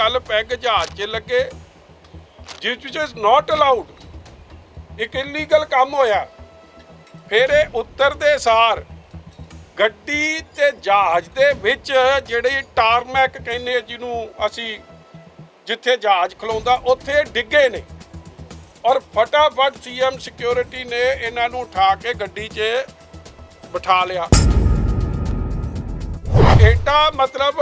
ਕੱਲ ਪੈਗ ਜਹਾਜ਼ 'ਚ ਲੱਗੇ, ਜਿਸ ਵਿੱਚ ਇਜ਼ ਨਾਟ ਅਲਾਉਡ ਇੱਕ ਇਲੀਗਲ ਕੰਮ ਹੋਇਆ। ਫਿਰ ਇਹ ਉੱਤਰ ਦੇ ਸਾਰ ਗੱਡੀ ਤੇ ਜਹਾਜ਼ ਦੇ ਵਿੱਚ ਜਿਹੜੇ ਟਾਰਮੈਕ ਕਹਿੰਦੇ ਜਿਹਨੂੰ ਅਸੀਂ ਜਿੱਥੇ ਜਹਾਜ਼ ਖਲੋਂਦਾ, ਉੱਥੇ ਡਿੱਗੇ ਨੇ। ਔਰ ਫਟਾਫਟ ਸੀਐਮ ਸਿਕਿਉਰਿਟੀ ਨੇ ਇਹਨਾਂ ਨੂੰ ਉਠਾ ਕੇ ਗੱਡੀ 'ਚ ਬਿਠਾ ਲਿਆ। ਏਟਾ ਮਤਲਬ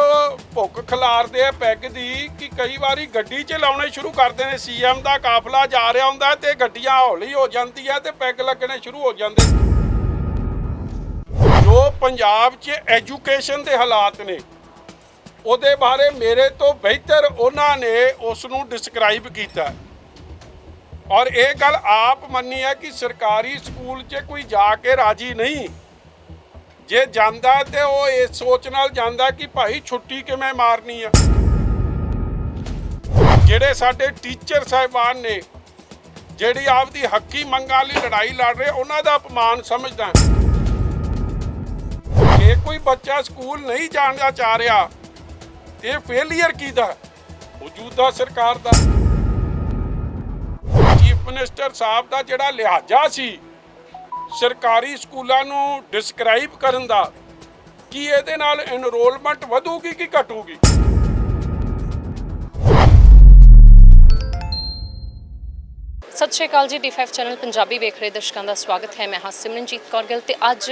ਭੁੱਖ ਖਿਲਾਰਦੇ ਆ ਪੈਗ ਦੀ ਕਿ ਕਈ ਵਾਰੀ ਗੱਡੀ 'ਚ ਲਾਉਣੇ ਸ਼ੁਰੂ ਕਰਦੇ ਨੇ ਸੀਐਮ ਦਾ ਕਾਫਲਾ ਜਾ ਰਿਹਾ ਹੁੰਦਾ ਤੇ ਗੱਡੀਆਂ ਹੌਲੀ ਹੋ ਜਾਂਦੀਆਂ ਤੇ ਪੈਗ ਲੱਗਣੇ ਸ਼ੁਰੂ ਹੋ ਜਾਂਦੇ। ਜੋ ਪੰਜਾਬ 'ਚ ਐਜੂਕੇਸ਼ਨ ਦੇ ਹਾਲਾਤ ਨੇ, ਉਹਦੇ ਬਾਰੇ ਮੇਰੇ ਤੋਂ ਬਿਹਤਰ ਉਹਨਾਂ ਨੇ ਉਸ ਨੂੰ ਡਿਸਕ੍ਰਾਈਬ ਕੀਤਾ। ਔਰ ਇਹ ਗੱਲ ਆਪ ਮੰਨੀ ਹੈ ਕਿ ਸਰਕਾਰੀ ਸਕੂਲ 'ਚ ਕੋਈ ਜਾ ਕੇ ਰਾਜੀ ਨਹੀਂ। ਜੇ ਜਾਂਦਾ ਤੇ ਉਹ ਇਸ ਸੋਚ ਨਾਲ ਜਾਂਦਾ ਕਿ ਭਾਈ ਛੁੱਟੀ ਕਿਵੇਂ ਮਾਰਨੀ ਆ। ਜਿਹੜੇ ਸਾਡੇ ਟੀਚਰ ਸਾਹਿਬਾਨ ਨੇ, ਜਿਹੜੀ ਆਪਦੀ ਹੱਕੀ ਮੰਗਾਂ ਲਈ ਲੜਾਈ ਲੜ ਰਹੇ, ਉਹਨਾਂ ਦਾ ਅਪਮਾਨ ਸਮਝਦਾ ਜੇ ਕੋਈ ਬੱਚਾ ਸਕੂਲ ਨਹੀਂ ਜਾਣਾ ਚਾਹ ਰਿਹਾ, ਇਹ ਫੇਲਿਅਰ ਕਿਹਦਾ ਮੌਜੂਦਾ ਸਰਕਾਰ ਦਾ। ਚੀਫ ਮਿਨਿਸਟਰ ਸਾਹਿਬ ਦਾ ਜਿਹੜਾ ਲਿਹਾਜ਼ਾ ਸੀ ਸਰਕਾਰੀ ਸਕੂਲਾਂ ਨੂੰ ਡਿਸਕ੍ਰਾਈਬ ਕਰਨ ਦਾ ਕੀ ਇਹਦੇ ਨਾਲ ਐਨਰੋਲਮੈਂਟ ਵਧੂਗੀ ਕਿ ਘਟੂਗੀ? ਸਤਿ ਸ਼੍ਰੀ ਅਕਾਲ ਜੀ ਡੀ5 ਚੈਨਲ ਪੰਜਾਬੀ ਵੇਖ ਰਹੇ ਦਰਸ਼ਕਾਂ ਦਾ ਸਵਾਗਤ ਹੈ। ਮੈਂ ਹਾਂ ਸਿਮਰਨਜੀਤ ਕੌਰ ਗਿੱਲ ਤੇ ਅੱਜ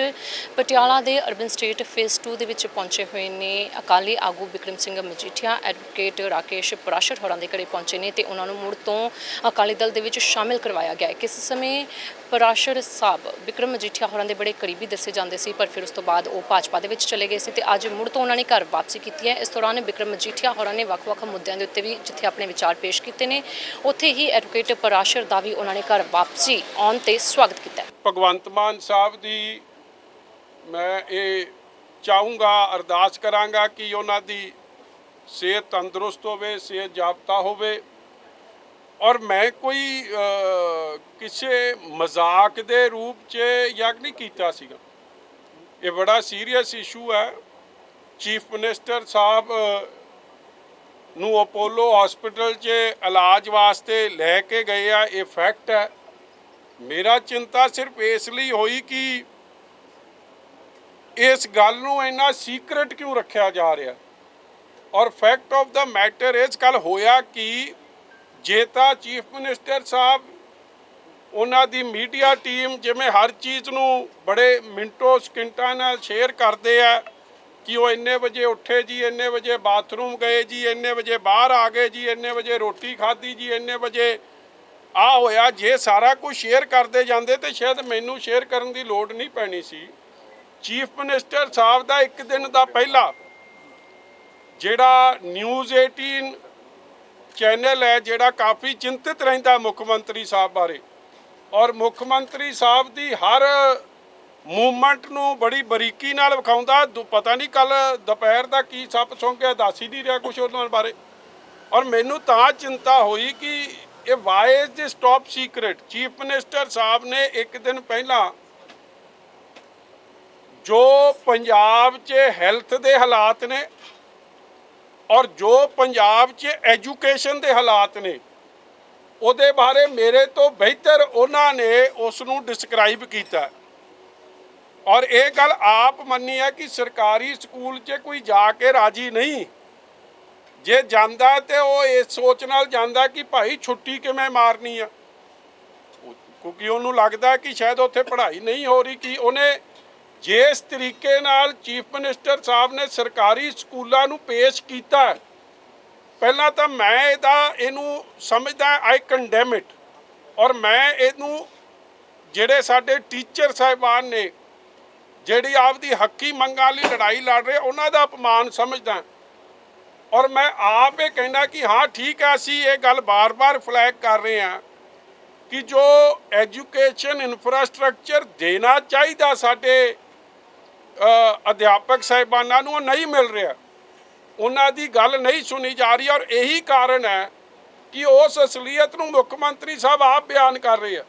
ਪਟਿਆਲਾ ਦੇ ਅਰਬਨ ਸਟੇਟ ਫੇਸ 2 ਦੇ ਵਿੱਚ ਪਹੁੰਚੇ ਹੋਏ ਨੇ ਅਕਾਲੀ ਆਗੂ ਵਿਕਰਮ ਸਿੰਘ ਮਜੀਠੀਆ ਐਡਵੋਕੇਟ ਰਾਕੇਸ਼ ਪਰਾਸ਼ਰ ਹੋਰਾਂ ਦੇ ਘਰੇ ਪਹੁੰਚੇ ਨੇ ਤੇ ਉਹਨਾਂ ਨੂੰ ਮੁੜ ਤੋਂ ਅਕਾਲੀ ਦਲ ਦੇ ਵਿੱਚ ਸ਼ਾਮਿਲ ਕਰਵਾਇਆ ਗਿਆ ਹੈ। ਕਿਸ ਸਮੇਂ ਪਰਾਸ਼ਰ ਸਾਹਿਬ ਵਿਕਰਮ ਮਜੀਠੀਆ ਹੋਰਾਂ ਦੇ ਬੜੇ ਕਰੀਬੀ ਦੱਸੇ ਜਾਂਦੇ ਸੀ, ਪਰ ਫਿਰ ਉਸ ਤੋਂ ਬਾਅਦ ਉਹ ਭਾਜਪਾ ਦੇ ਵਿੱਚ ਚਲੇ ਗਏ ਸੀ ਤੇ ਅੱਜ ਮੁੜ ਤੋਂ ਉਹਨਾਂ ਨੇ ਘਰ ਵਾਪਸੀ ਕੀਤੀ ਹੈ। ਇਸ ਦੌਰਾਨ ਵਿਕਰਮ ਮਜੀਠੀਆ ਹੋਰਾਂ ਨੇ ਵੱਖ-ਵੱਖ ਮੁੱਦਿਆਂ ਦੇ ਉੱਤੇ ਵੀ ਜਿੱਥੇ ਆਪਣੇ ਵਿਚਾਰ ਪੇਸ਼ ਕੀਤੇ ਨੇ, ਉੱਥੇ ਹੀ ਐਡਵੋਕੇਟ ਪਰਾਸ਼ਰ ਦਾ ਵੀ ਉਹਨਾਂ ਨੇ ਘਰ ਵਾਪਸੀ ਆਉਣ ਤੇ ਸਵਾਗਤ ਕੀਤਾ। ਭਗਵੰਤ ਮਾਨ ਸਾਹਿਬ ਦੀ ਮੈਂ ਇਹ ਚਾਹੂੰਗਾ, ਅਰਦਾਸ ਕਰਾਂਗਾ ਕਿ ਉਹਨਾਂ ਦੀ ਸਿਹਤ ਤੰਦਰੁਸਤ ਹੋਵੇ, ਸਿਹਤ ਜਾਪਤਾ ਹੋਵੇ ਔਰ ਮੈਂ ਕੋਈ ਕਿਸੇ ਮਜ਼ਾਕ ਦੇ ਰੂਪ 'ਚ ਯਗ ਨਹੀਂ ਕੀਤਾ ਸੀਗਾ। ਇਹ ਬੜਾ ਸੀਰੀਅਸ ਇਸ਼ੂ ਹੈ। ਚੀਫ ਮਿਨਿਸਟਰ ਸਾਹਿਬ ਨੂੰ ਅਪੋਲੋ ਹਸਪੀਟਲ 'ਚ ਇਲਾਜ ਵਾਸਤੇ ਲੈ ਕੇ ਗਏ ਆ, ਇਹ ਫੈਕਟ ਹੈ। ਮੇਰਾ ਚਿੰਤਾ ਸਿਰਫ ਇਸ ਲਈ ਹੋਈ ਕਿ ਇਸ ਗੱਲ ਨੂੰ ਇੰਨਾ ਸੀਕ੍ਰੇਟ ਕਿਉਂ ਰੱਖਿਆ ਜਾ ਰਿਹਾ? ਔਰ ਫੈਕਟ ਆਫ ਦਾ ਮੈਟਰ ਇਸ ਕੱਲ ਹੋਇਆ ਕਿ ਜੇ ਤਾਂ ਚੀਫ ਮਿਨਿਸਟਰ ਸਾਹਿਬ, ਉਹਨਾਂ ਦੀ ਮੀਡੀਆ ਟੀਮ ਜਿਵੇਂ ਹਰ ਚੀਜ਼ ਨੂੰ ਬੜੇ ਮਿੰਟੋ ਸਕਿੰਟਾਂ ਨਾਲ ਸ਼ੇਅਰ ਕਰਦੇ ਆ ਕਿ ਉਹ ਇੰਨੇ ਵਜੇ ਉੱਠੇ ਜੀ, ਇੰਨੇ ਵਜੇ ਬਾਥਰੂਮ ਗਏ ਜੀ, ਇੰਨੇ ਵਜੇ ਬਾਹਰ ਆ ਗਏ ਜੀ, ਇੰਨੇ ਵਜੇ ਰੋਟੀ ਖਾਧੀ ਜੀ, ਇੰਨੇ ਵਜੇ ਆ ਹੋਇਆ। ਜੇ ਸਾਰਾ ਕੁਝ ਸ਼ੇਅਰ ਕਰਦੇ ਜਾਂਦੇ ਤੇ ਸ਼ਾਇਦ ਮੈਨੂੰ ਸ਼ੇਅਰ ਕਰਨ ਦੀ ਲੋੜ ਨਹੀਂ ਪੈਣੀ ਸੀ। ਚੀਫ ਮਿਨਿਸਟਰ ਸਾਹਿਬ ਦਾ ਇੱਕ ਦਿਨ ਦਾ ਪਹਿਲਾ ਜਿਹੜਾ ਨਿਊਜ਼ 18 ਚੈਨਲ ਹੈ, ਜਿਹੜਾ ਕਾਫੀ ਚਿੰਤਿਤ ਰਹਿੰਦਾ ਮੁੱਖ ਮੰਤਰੀ ਸਾਹਿਬ ਬਾਰੇ। ਔਰ ਮੁੱਖ ਮੰਤਰੀ ਸਾਹਿਬ ਦੀ ਹਰ ਮੂਵਮੈਂਟ ਨੂੰ ਬੜੀ ਬਰੀਕੀ ਨਾਲ ਵਿਖਾਉਂਦਾ। ਦੁ- ਪਤਾ ਨਹੀਂ ਕੱਲ ਦੁਪਹਿਰ ਦਾ ਕੀ ਸੱਪ ਸੌਂਕਿਆ ਦੱਸ ਹੀ ਨਹੀਂ ਰਿਹਾ ਕੁਝ ਉਹਨਾਂ ਬਾਰੇ। ਔਰ ਮੈਨੂੰ ਤਾਂ ਚਿੰਤਾ ਹੋਈ ਕਿ ਇਹ why is this top secret chief minister ਸਾਹਿਬ ਨੇ ਇੱਕ ਦਿਨ ਪਹਿਲਾਂ ਜੋ ਪੰਜਾਬ 'ਚ ਹੈਲਥ ਦੇ ਹਾਲਾਤ ਨੇ ਔਰ ਜੋ ਪੰਜਾਬ 'ਚ ਐਜੂਕੇਸ਼ਨ ਦੇ ਹਾਲਾਤ ਨੇ, ਉਹਦੇ ਬਾਰੇ ਮੇਰੇ ਤੋਂ ਬਿਹਤਰ ਉਹਨਾਂ ਨੇ ਉਸ ਨੂੰ ਡਿਸਕ੍ਰਾਈਬ ਕੀਤਾ। ਔਰ ਇਹ ਗੱਲ ਆਪ ਮੰਨੀ ਹੈ ਕਿ ਸਰਕਾਰੀ ਸਕੂਲ 'ਚ ਕੋਈ ਜਾ ਕੇ ਰਾਜੀ ਨਹੀਂ। ਜੇ ਜਾਂਦਾ ਤੇ ਉਹ ਇਸ ਸੋਚ ਨਾਲ ਜਾਂਦਾ ਕਿ ਭਾਈ ਛੁੱਟੀ ਕਿਵੇਂ ਮਾਰਨੀ ਆ। ਕਿਉਂਕਿ ਉਹਨੂੰ ਲੱਗਦਾ ਕਿ ਸ਼ਾਇਦ ਉੱਥੇ ਪੜ੍ਹਾਈ ਨਹੀਂ ਹੋ ਰਹੀ ਕਿ ਉਹਨੇ ਜਿਸ ਤਰੀਕੇ ਨਾਲ ਚੀਫ ਮਿਨਿਸਟਰ ਸਾਹਿਬ ਨੇ ਸਰਕਾਰੀ ਸਕੂਲਾਂ ਨੂੰ ਪੇਸ਼ ਕੀਤਾ ਪਹਿਲਾਂ ਤਾਂ ਮੈਂ ਇਹਦਾ, ਇਹਨੂੰ ਸਮਝਦਾ ਆਈ ਕੰਡੈਮ ਇਟ ਔਰ ਮੈਂ ਇਹਨੂੰ, ਜਿਹੜੇ ਸਾਡੇ ਟੀਚਰ ਸਾਹਿਬਾਨ ਨੇ ਜਿਹੜੀ ਆਪਦੀ ਹੱਕੀ ਮੰਗਾਂ ਲਈ ਲੜਾਈ ਲੜ ਰਹੇ, ਉਹਨਾਂ ਦਾ ਅਪਮਾਨ ਸਮਝਦਾ ਔਰ ਮੈਂ ਆਪ ਇਹ ਕਹਿਣਾ ਕਿ ਹਾਂ, ਠੀਕ ਹੈ, ਅਸੀਂ ਇਹ ਗੱਲ ਬਾਰ-ਬਾਰ ਫਲੈਗ ਕਰ ਰਹੇ ਹਾਂ ਕਿ ਜੋ ਐਜੂਕੇਸ਼ਨ ਇਨਫਰਾਸਟ੍ਰਕਚਰ ਦੇਣਾ ਚਾਹੀਦਾ ਸਾਡੇ ਅਧਿਆਪਕ ਸਾਹਿਬਾਨਾਂ ਨੂੰ, ਉਹ ਨਹੀਂ ਮਿਲ ਰਿਹਾ। ਉਹਨਾਂ ਦੀ ਗੱਲ ਨਹੀਂ ਸੁਣੀ ਜਾ ਰਹੀ ਔਰ ਇਹੀ ਕਾਰਨ ਹੈ ਕਿ ਉਸ ਅਸਲੀਅਤ ਨੂੰ ਮੁੱਖ ਮੰਤਰੀ ਸਾਹਿਬ ਆਪ ਬਿਆਨ ਕਰ ਰਹੇ ਆ।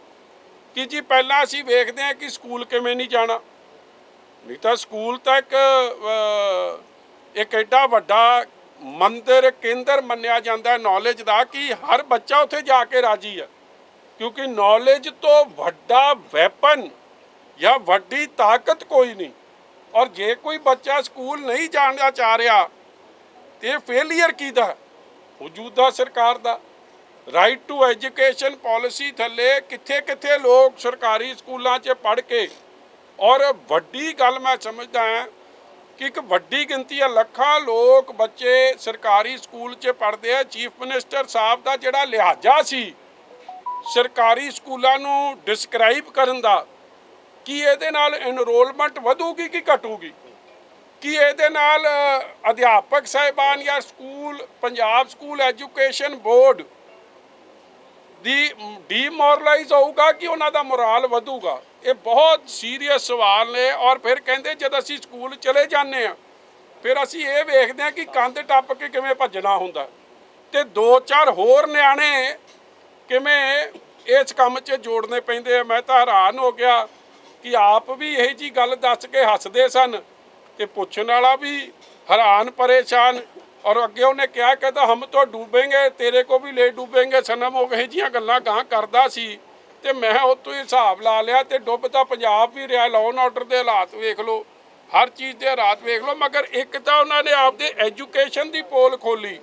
ਕਿ ਜੀ ਪਹਿਲਾਂ ਅਸੀਂ ਵੇਖਦੇ ਹਾਂ ਕਿ ਸਕੂਲ ਕਿਵੇਂ ਨਹੀਂ ਜਾਣਾ। ਨਹੀਂ ਤਾਂ ਸਕੂਲ ਤਾਂ ਇੱਕ ਐਡਾ ਵੱਡਾ ਮੰਦਰ, ਕੇਂਦਰ ਮੰਨਿਆ ਜਾਂਦਾ ਹੈ ਨੌਲੇਜ ਦਾ ਕਿ ਹਰ ਬੱਚਾ ਉੱਥੇ ਜਾ ਕੇ ਰਾਜੀ ਹੈ। ਕਿਉਂਕਿ ਨੌਲੇਜ ਤੋਂ ਵੱਡਾ ਵੈਪਨ ਜਾਂ ਵੱਡੀ ਤਾਕਤ ਕੋਈ ਨਹੀਂ। ਔਰ ਜੇ ਕੋਈ ਬੱਚਾ ਸਕੂਲ ਨਹੀਂ ਜਾਣਾ ਚਾਹ ਰਿਹਾ, ਤੇ ਫੇਲਿਅਰ ਕਿਹਦਾ ਮੌਜੂਦਾ ਸਰਕਾਰ ਦਾ। ਰਾਈਟ ਟੂ ਐਜੂਕੇਸ਼ਨ ਪਾਲਿਸੀ ਥੱਲੇ ਕਿੱਥੇ ਕਿੱਥੇ ਲੋਕ ਸਰਕਾਰੀ ਸਕੂਲਾਂ 'ਚ ਪੜ੍ਹ ਕੇ ਔਰ ਵੱਡੀ ਗੱਲ ਮੈਂ ਸਮਝਦਾ ਹਾਂ ਕਿ ਇੱਕ ਵੱਡੀ ਗਿਣਤੀ ਹੈ ਲੱਖਾਂ ਲੋਕ ਬੱਚੇ ਸਰਕਾਰੀ ਸਕੂਲ 'ਚ ਪੜ੍ਹਦੇ ਆ। ਚੀਫ ਮਿਨਿਸਟਰ ਸਾਹਿਬ ਦਾ ਜਿਹੜਾ ਲਿਹਾਜ਼ਾ ਸੀ ਸਰਕਾਰੀ ਸਕੂਲਾਂ ਨੂੰ ਡਿਸਕ੍ਰਾਈਬ ਕਰਨ ਦਾ, ਕਿ ਇਹਦੇ ਨਾਲ ਐਨਰੋਲਮੈਂਟ ਵਧੂਗੀ ਕਿ ਘਟੂਗੀ? ਕਿ ਇਹਦੇ ਨਾਲ ਅਧਿਆਪਕ ਸਾਹਿਬਾਨ ਜਾਂ school, Punjab school education board ਦੀ ਡੀਮੋਰਲਾਈਜ਼ ਹੋਊਗਾ ਕਿ ਉਹਨਾਂ ਦਾ ਮੋਰਾਲ ਵਧੂਗਾ? ਇਹ ਬਹੁਤ ਸੀਰੀਅਸ ਸਵਾਲ ਨੇ ਔਰ ਫਿਰ ਕਹਿੰਦੇ ਜਦ ਅਸੀਂ ਸਕੂਲ ਚਲੇ ਜਾਂਦੇ ਆ ਫਿਰ ਅਸੀਂ ਇਹ ਵੇਖਦੇ ਆ ਕਿ ਕੰਧ ਟੱਪ ਕੇ ਕਿਵੇਂ ਭੱਜਣਾ ਹੁੰਦਾ। ਤੇ ਦੋ ਚਾਰ ਹੋਰ ਨਿਆਣੇ ਕਿਵੇਂ ਇਸ ਕੰਮ 'ਚ ਜੋੜਨੇ ਪੈਂਦੇ ਆ। ਮੈਂ ਤਾਂ ਹੈਰਾਨ ਹੋ ਗਿਆ ਕਿ ਆਪ ਵੀ ਇਹ ਜੀ ਗੱਲ ਦੱਸ ਕੇ ਹੱਸਦੇ ਸਨ ਤੇ ਪੁੱਛਣ ਵਾਲਾ ਵੀ ਹੈਰਾਨ ਪਰੇਸ਼ਾਨ ਔਰ ਅੱਗੇ ਉਹਨੇ ਕਿਹਾ ਕਹਿੰਦਾ ਹਮ ਤਾਂ ਡੂਬेंगे ਤੇਰੇ ਕੋ ਵੀ ਲੈ ਡੂਬेंगे ਸਨਮ ਉਹ ਇਹ ਜੀਆਂ ਗੱਲਾਂ ਗਾਂ ਕਰਦਾ ਸੀ ਤੇ ਮੈਂ ਉਹ ਤੋਂ ਹੀ ਹਿਸਾਬ ਲਾ ਲਿਆ ਤੇ ਡੁੱਬ ਤਾਂ ਪੰਜਾਬ ਵੀ ਰਿਹਾ ਲਾਅ ਆਰਡਰ ਦੇ ਹਾਲਾਤ ਵੇਖ ਲਓ, ਹਰ ਚੀਜ਼ ਦੇ ਹਾਲਾਤ ਵੇਖ ਲਓ, ਮਗਰ ਇੱਕ ਤਾਂ ਉਹਨਾਂ ਨੇ ਆਪਦੇ ਐਜੂਕੇਸ਼ਨ ਦੀ ਪੋਲ ਖੋਲੀ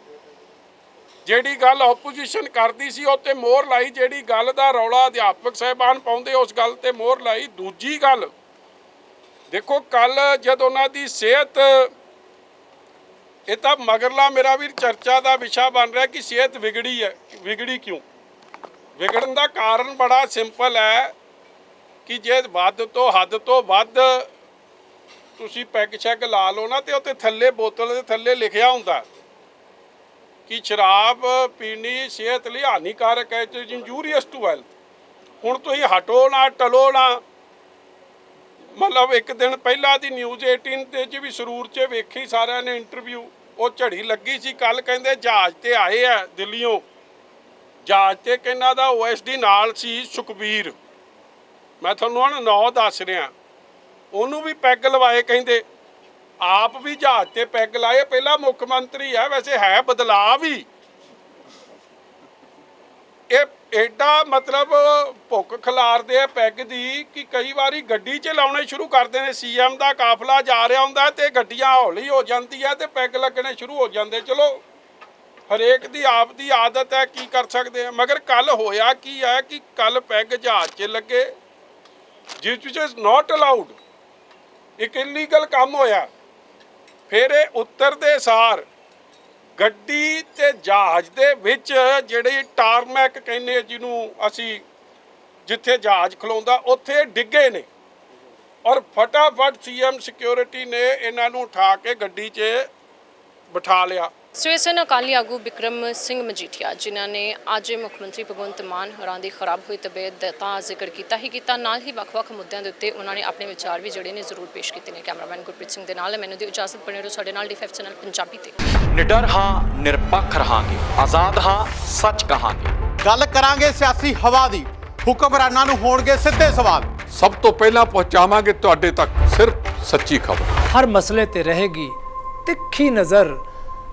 ਜਿਹੜੀ ਗੱਲ ਆਪੋਜੀਸ਼ਨ ਕਰਦੀ ਸੀ ਉਹ ਤੇ ਮੋਹਰ ਲਾਈ ਜਿਹੜੀ ਗੱਲ ਦਾ ਰੌਲਾ ਅਧਿਆਪਕ ਸਾਹਿਬਾਨ ਪਾਉਂਦੇ, ਉਸ ਗੱਲ ਤੇ ਮੋਹਰ ਲਾਈ। ਦੂਜੀ ਗੱਲ, ਦੇਖੋ ਕੱਲ ਜਦ ਉਹਨਾਂ ਦੀ ਸਿਹਤ ਇਹ ਤਾਂ ਮਗਰਲਾ ਮੇਰਾ ਵੀਰ ਚਰਚਾ ਦਾ ਵਿਸ਼ਾ ਬਣ ਰਿਹਾ ਕਿ ਸਿਹਤ ਵਿਗੜੀ ਹੈ। ਵਿਗੜੀ ਕਿਉਂ? ਵਿਗੜਨ ਦਾ ਕਾਰਨ ਬੜਾ ਸਿੰਪਲ ਹੈ ਕਿ ਜੇ ਵੱਧ ਤੋਂ ਹੱਦ ਤੋਂ ਵੱਧ ਤੁਸੀਂ ਪੈਗ ਸ਼ੈਗ ਲਾ ਲਓ ਨਾ ਤੇ ਉੱਤੇ ਥੱਲੇ ਬੋਤਲ ਦੇ ਥੱਲੇ ਲਿਖਿਆ ਹੁੰਦਾ ਕਿ ਸ਼ਰਾਬ ਪੀਣੀ ਸਿਹਤ ਲਈ ਹਾਨੀਕਾਰਕ ਹੈ। ਤੇ ਇੰਜੂਰੀਅਸ ਟੂ ਹੈਲਥ ਹੁਣ ਤੁਸੀਂ ਹਟੋ ਨਾ, ਟਲੋ ਨਾ। ਮਤਲਬ ਇੱਕ ਦਿਨ ਪਹਿਲਾਂ ਦੀ ਨਿਊਜ਼ 18 ਤੇ ਚ ਵੀ ਸਰੂਰ 'ਚ ਵੇਖੀ ਸਾਰਿਆਂ ਨੇ ਇੰਟਰਵਿਊ ਉਹ ਝੜੀ ਲੱਗੀ ਸੀ ਕੱਲ ਕਹਿੰਦੇ ਜਹਾਜ਼ ਤੇ ਆਏ ਆ ਦਿੱਲੀੋਂ ਜਹਾਜ਼ ਤੇ ਕਿਹਨਾਂ ਦਾ ਓਐਸਡੀ ਨਾਲ ਸੀ ਸੁਖਬੀਰ। ਮੈਂ ਤੁਹਾਨੂੰ ਹੁਣ ਨੌ ਦੱਸ ਰਿਹਾ। ਉਹਨੂੰ ਵੀ ਪੈਗ ਲਵਾਏ ਕਹਿੰਦੇ। ਆਪ ਵੀ ਜਹਾਜ਼ ਤੇ ਪੈਗ ਲਾਏ, ਪਹਿਲਾ ਮੁੱਖ ਮੰਤਰੀ ਹੈ ਵੈਸੇ ਹੈ ਬਦਲਾਅ ਵੀ। ਇਹ ਐਡਾ ਮਤਲਬ ਭੁੱਖ ਖਿਲਾਰਦੇ ਆ ਪੈਗ ਦੀ ਕਿ ਕਈ ਵਾਰੀ ਗੱਡੀ 'ਚ ਲਾਉਣੇ ਸ਼ੁਰੂ ਕਰਦੇ ਨੇ ਸੀਐਮ ਦਾ ਕਾਫਲਾ ਜਾ ਰਿਹਾ ਹੁੰਦਾ ਤੇ ਗੱਡੀਆਂ ਹੌਲੀ ਹੋ ਜਾਂਦੀ ਆ ਤੇ ਪੈਗ ਲੱਗਣੇ ਸ਼ੁਰੂ ਹੋ ਜਾਂਦੇ। ਚਲੋ, ਹਰੇਕ ਦੀ ਆਪ ਦੀ ਆਦਤ ਹੈ, ਕੀ ਕਰ ਸਕਦੇ ਆ? ਮਗਰ ਕੱਲ ਹੋਇਆ ਕੀ ਹੈ ਕਿ ਕੱਲ ਪੈਗ ਜਹਾਜ਼ 'ਚ ਲੱਗੇ, ਜਿਸ ਵਿੱਚ ਇਜ਼ ਨਾਟ ਅਲਾਉਡ ਇੱਕ ਇਲੀਗਲ ਕੰਮ ਹੋਇਆ। ਫਿਰ ਇਹ ਉੱਤਰਦੇ ਸਾਰ ਗੱਡੀ ਤੇ ਜਹਾਜ਼ ਦੇ ਵਿੱਚ ਜਿਹੜੇ ਟਾਰਮੈਕ ਕਹਿੰਦੇ ਜਿਹਨੂੰ ਅਸੀਂ ਜਿੱਥੇ ਜਹਾਜ਼ ਖਲੋਂਦਾ, ਉੱਥੇ ਡਿੱਗੇ ਨੇ। ਔਰ ਫਟਾਫਟ ਸੀਐਮ ਸਿਕਿਉਰਿਟੀ ਨੇ ਇਹਨਾਂ ਨੂੰ ਉਠਾ ਕੇ ਗੱਡੀ 'ਚ ਬਿਠਾ ਲਿਆ। ਸੋ ਇਸ ਹਨ ਅਕਾਲੀ ਆਗੂ ਬਿਕਰਮ ਸਿੰਘ ਮਜੀਠੀਆ ਜਿਨ੍ਹਾਂ ਨੇ ਅੱਜ ਮੁੱਖ ਮੰਤਰੀ ਭਗਵੰਤ ਮਾਨ ਹੋਰਾਂ ਦੀ ਖਰਾਬ ਹੋਈ ਤਬੀਅਤ ਦਾ ਜ਼ਿਕਰ ਕੀਤਾ ਹੀ ਕੀਤਾ। ਨਾਲ ਹੀ ਵੱਖ-ਵੱਖ ਮੁੱਦਿਆਂ ਦੇ ਉੱਤੇ ਉਹਨਾਂ ਨੇ ਆਪਣੇ ਵਿਚਾਰ ਵੀ ਜਿਹੜੇ ਨੇ ਜ਼ਰੂਰ ਪੇਸ਼ ਕੀਤੇ ਨੇ। ਕੈਮਰਾਮੈਨ ਗੁਰਪ੍ਰੀਤ ਸਿੰਘ ਦੇ ਨਾਲ ਮੈਨੂੰ ਦੀ ਇਜਾਜ਼ਤ। ਬਣੇ ਰਹੋ ਸਾਡੇ ਨਾਲ ਡੀ5 ਚੈਨਲ ਪੰਜਾਬੀ ਤੇ। ਨਿਡਰ ਹਾਂ ਨਿਰਪੱਖ ਰਹਾਂਗੇ। ਆਜ਼ਾਦ ਹਾਂ ਸੱਚ ਕਹਾਂਗੇ। ਗੱਲ ਕਰਾਂਗੇ ਸਿਆਸੀ ਹਵਾ ਦੀ। ਹੁਕਮਰਾਨਾਂ ਨੂੰ ਹੋਣਗੇ ਸਿੱਧੇ ਸਵਾਲ। ਸਭ ਤੋਂ ਪਹਿਲਾਂ ਪਹੁੰਚਾਵਾਂਗੇ ਤੁਹਾਡੇ ਤੱਕ ਸਿਰਫ ਸੱਚੀ ਖਬਰ। ਹਰ ਮਸਲੇ ਤੇ ਰਹੇਗੀ ਤਿੱਖੀ ਨਜ਼ਰ।